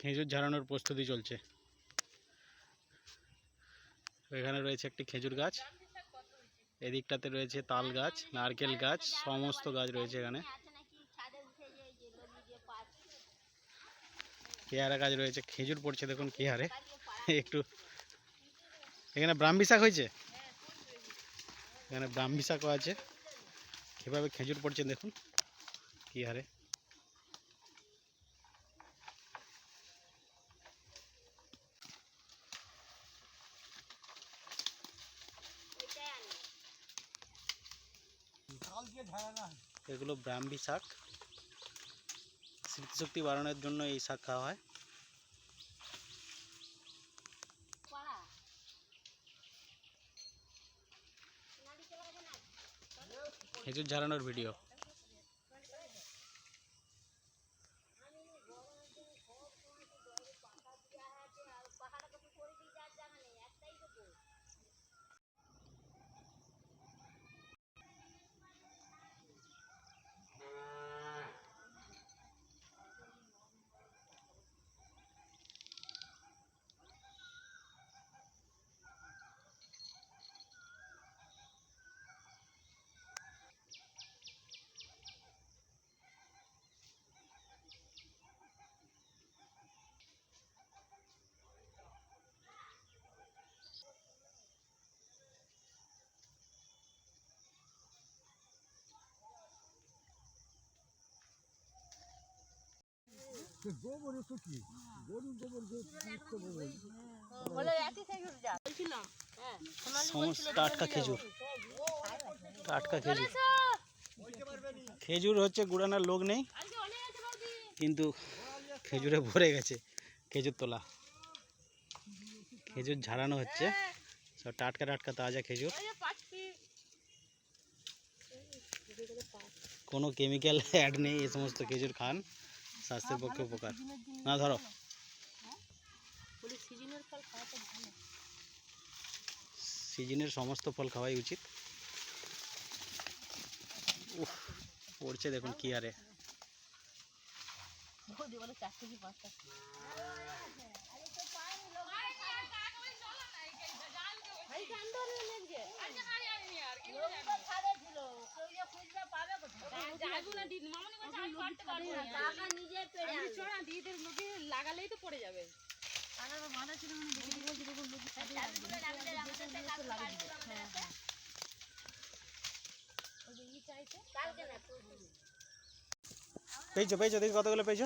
খেজুর ঝাড়ানোর প্রস্তুতি চলছে। এখানে রয়েছে একটি খেজুর গাছ। এদিকটাতে রয়েছে তাল গাছ, নারকেল গাছ, সমস্ত গাছ রয়েছে এখানে। কেয়ারা গাছ রয়েছে, খেজুর পড়ছে দেখুন কি হারে একটু এখানে ব্রাহ্মী শাক হয়েছে? এখানে ব্রাহ্মী শাকও আছে। কীভাবে খেজুর পড়ছে দেখুন কি হারে এগুলো ব্রাহ্মী শাক। স্মৃতিশক্তি বাড়ানোর জন্য এই শাক খাওয়া হয়। খেজুর ঝাড়ানোর ভিডিও। গোবর তো কি? গরুর গোবর যে মুক্ত গোবর বলে। একই খেজুর যা। বলছিলাম হ্যাঁ। সমস্ত টাটকা খেজুর। টাটকা খেজুর। খেজুর হচ্ছে গুড়ানোর লোক নেই কিন্তু খেজুরে ভরে গেছে খেজুর তোলা। খেজুর ঝাড়ানো হচ্ছে। সব টাটকা টাটকা তাজা খেজুর। কোনো কেমিক্যাল অ্যাড নেই এই সমস্ত খেজুর খান। স্বাস্থ্যের পক্ষে উপকার। না ধরো। ভালো। সিজনের সমস্ত ফল খাওয়াই উচিত। উফ পড়ছে দেখুন কি আরে বৌদি আমি চার কেজি পাঁচটা লাগালেই তো পড়ে যাবে পেয়েছ পেয়েছ তুমি কতগুলো পেয়েছ। বুঝে দিকে পেয়েছ পেয়েছ দেখি কতগুলো পাঁচ